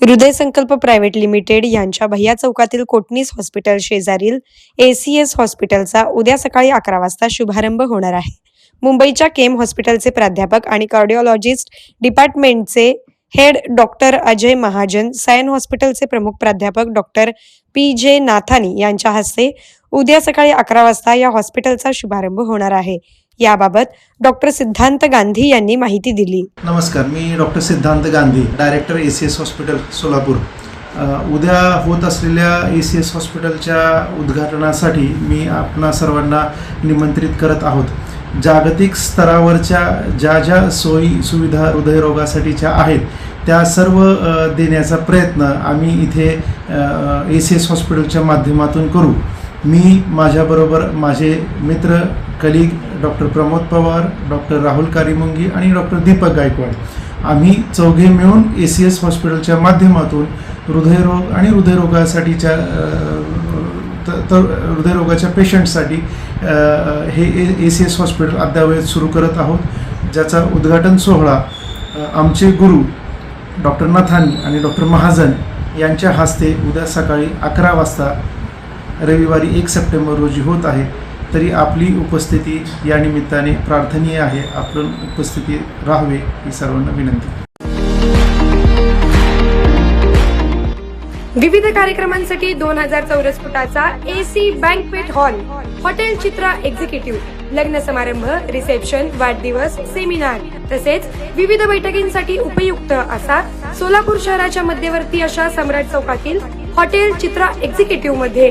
हृदय संकल्प private limited यांच्या भैया चौकातील कोटणीस हॉस्पिटल शेजारील एसीएस हॉस्पिटलचा उद्या सकाळी अकरा वाजता शुभारंभ होणार आहे. मुंबईच्या केम हॉस्पिटलचे प्राध्यापक आणि कार्डिओलॉजिस्ट डिपार्टमेंटचे हेड डॉक्टर अजय महाजन सायन हॉस्पिटलचे प्रमुख प्राध्यापक डॉक्टर पी जे नाथानी यांच्या हस्ते उद्या सकाळी अकरा वाजता या हॉस्पिटलचा शुभारंभ होणार आहे. याबाबत डॉक्टर सिद्धांत गांधी यांनी माहिती दिली. नमस्कार मी doctor Siddhant Gandhi director A C S hospital Solapur. उद्या होत असलेल्या ए सी एस हॉस्पिटलच्या उद्घाटनासाठी मी आपणा सर्वांना निमंत्रित करत आहोत. जागतिक स्तरावरच्या ज्या ज्या सोयी सुविधा हृदयरोगासाठीच्या आहेत त्या सर्व देण्याचा प्रयत्न आम्ही इथे ए सी एस हॉस्पिटलच्या माध्यमातून करू. मी माझ्याबरोबर माझे मित्र colleague doctor Pramod Pawar doctor Rahul Karimungi आणि डॉक्टर दीपक गायकवाड. आम्ही चौघे मिळून ए सी एस हॉस्पिटलच्या माध्यमातून हृदयरोग आणि हृदयरोगासाठीच्या तर हृदयरोगाच्या पेशंटसाठी हे ए सी एस हॉस्पिटल अद्यावत सुरू करत आहोत ज्याचा उद्घाटन सोहळा आमचे गुरु डॉक्टर नथानी आणि डॉक्टर महाजन यांच्या हस्ते उद्या सकाळी अकरा वाजता रविवारी एक सप्टेंबर रोजी होत आहे तरी आपली उपस्थिती या निमित्ताने प्रार्थनीय आहे. आपण उपस्थिती राहावे ही सर्वांना विनंती. विविध कार्यक्रमांसाठी दोन हजार चौरस फुटाचा AC banquet hall hotel Chitra executive लग्न समारंभ रिसेप्शन वाढदिवस सेमिनार तसेच विविध बैठकींसाठी उपयुक्त असा सोलापूर शहराच्या मध्यवर्ती अशा सम्राट चौकातील हॉटेल चित्रा एक्झिक्युटिव्हमध्ये